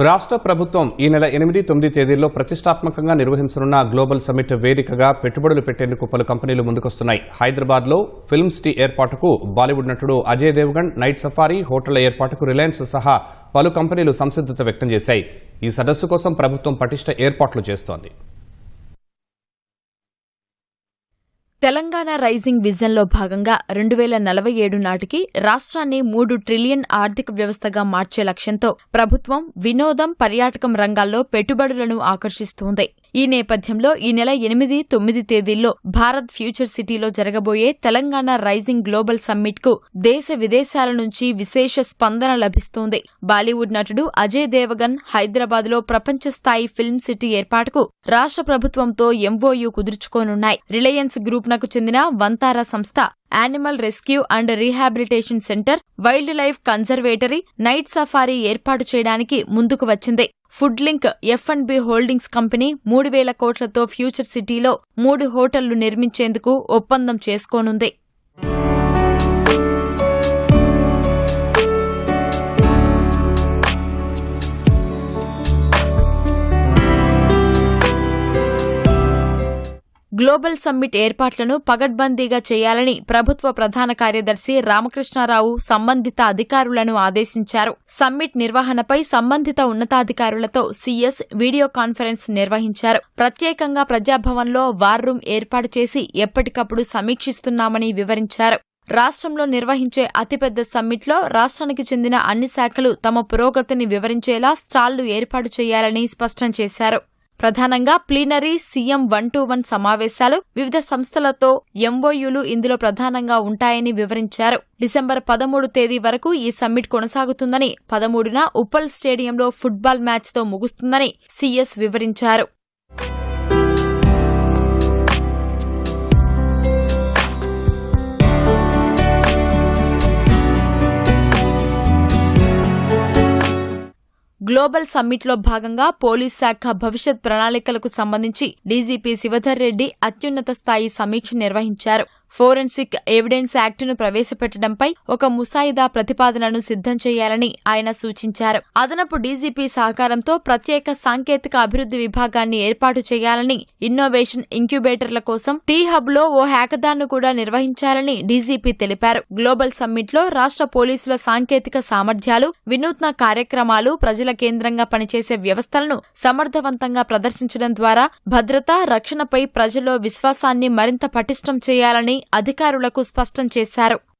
రాష్ట్ర ప్రభుత్వం ఈ నెల ఎనిమిది తొమ్మిది తేదీల్లో ప్రతిష్టాత్మకంగా నిర్వహించనున్న గ్లోబల్ సమ్మిట్ వేదికగా పెట్టుబడులు పెట్టేందుకు పలు కంపెనీలు ముందుకొస్తున్నాయి. హైదరాబాద్లో ఫిల్మ్ సిటీ ఏర్పాటుకు బాలీవుడ్ నటుడు అజయ్ దేవ్గణ్ నైట్ సఫారీ హోటళ్ళ ఏర్పాటుకు రిలయన్స్ సహా పలు కంపెనీలు సంసిద్ధత వ్యక్తం చేశాయి. ఈ సదస్సు కోసం ప్రభుత్వం పటిష్ట ఏర్పాట్లు చేస్తోంది. తెలంగాణ రైజింగ్ విజన్లో భాగంగా రెండు వేల నలభై ఏడు నాటికి రాష్ట్రాన్ని మూడు ట్రిలియన్ ఆర్థిక వ్యవస్థగా మార్చే లక్ష్యంతో ప్రభుత్వం వినోదం పర్యాటకం రంగాల్లో పెట్టుబడులను ఆకర్షిస్తోంది. ఈ నేపథ్యంలో ఈ నెల ఎనిమిది తొమ్మిది తేదీల్లో భారత్ ఫ్యూచర్ సిటీలో జరగబోయే తెలంగాణ రైజింగ్ గ్లోబల్ సమ్మిట్కు దేశ విదేశాల నుంచి విశేష స్పందన లభిస్తోంది. బాలీవుడ్ నటుడు అజయ్ దేవగన్ హైదరాబాద్లో ప్రపంచ స్థాయి ఫిల్మ్ సిటీ ఏర్పాటుకు రాష్ట్ర ప్రభుత్వంతో ఎంఓయూ కుదుర్చుకోనున్నాయి. రిలయన్స్ గ్రూప్ నకు చెందిన వంతారా సంస్థ animal rescue and rehabilitation centre wild life conservatory night safari ఏర్పాటు చేయడానికి ముందుకు వచ్చింది. Food link F and B holdings company మూడు వేల కోట్లతో ఫ్యూచర్ సిటీలో మూడు హోటళ్ళు నిర్మించేందుకు ఒప్పందం చేసుకోనుంది. గ్లోబల్ సమ్మిట్ ఏర్పాట్లను పగడ్బందీగా చేయాలని ప్రభుత్వ ప్రధాన కార్యదర్శి రామకృష్ణారావు సంబంధిత అధికారులను ఆదేశించారు. సమ్మిట్ నిర్వహణపై సంబంధిత ఉన్నతాధికారులతో సీఎస్ వీడియో కాన్ఫరెన్స్ నిర్వహించారు. ప్రత్యేకంగా ప్రజాభవన్లో వార్ రూమ్ ఏర్పాటు చేసి ఎప్పటికప్పుడు సమీక్షిస్తున్నామని వివరించారు. రాష్ట్రంలో నిర్వహించే అతిపెద్ద సమ్మిట్లో రాష్ట్రానికి చెందిన అన్ని శాఖలు తమ పురోగతిని వివరించేలా స్టాళ్ళు ఏర్పాటు చేయాలని స్పష్టం చేశారు. ప్రధానంగా plenary CM one two one సమావేశాలు వివిధ సంస్థలతో ఎంఓయూలు ఇందులో ప్రధానంగా ఉంటాయని వివరించారు. డిసెంబర్ పదమూడు తేదీ వరకు ఈ సమ్మిట్ కొనసాగుతుందని పదమూడున ఉప్పల్ స్టేడియంలో ఫుట్బాల్ మ్యాచ్తో ముగుస్తుందని సీఎస్ వివరించారు. గ్లోబల్ సమ్మిట్లో భాగంగా పోలీస్ శాఖ భవిష్యత్ ప్రణాళికలకు సంబంధించి డీజీపీ శివధర్ రెడ్డి అత్యున్నత స్థాయి సమీక్ష నిర్వహించారు. ఫోరెన్సిక్ ఎవిడెన్స్ యాక్టును ప్రవేశపెట్టడంపై ఒక ముసాయిదా ప్రతిపాదనను సిద్ధం చేయాలని ఆయన సూచించారు. అదనపు డీజీపీ సహకారంతో ప్రత్యేక సాంకేతిక అభివృద్ధి విభాగాన్ని ఏర్పాటు చేయాలని ఇన్నోవేషన్ ఇంక్యుబేటర్ల కోసం టీ హబ్లో ఓ హ్యాకథాన్ను కూడా నిర్వహించాలని డీజీపీ తెలిపారు. గ్లోబల్ సమ్మిట్లో రాష్ట్ర పోలీసుల సాంకేతిక సామర్థ్యాలు వినూత్న కార్యక్రమాలు ప్రజల కేంద్రంగా పనిచేసే వ్యవస్థలను సమర్థవంతంగా ప్రదర్శించడం ద్వారా భద్రత రక్షణపై ప్రజల్లో విశ్వాసాన్ని మరింత పటిష్టం చేయాలని అధికారులకు స్పష్టం చేశారు.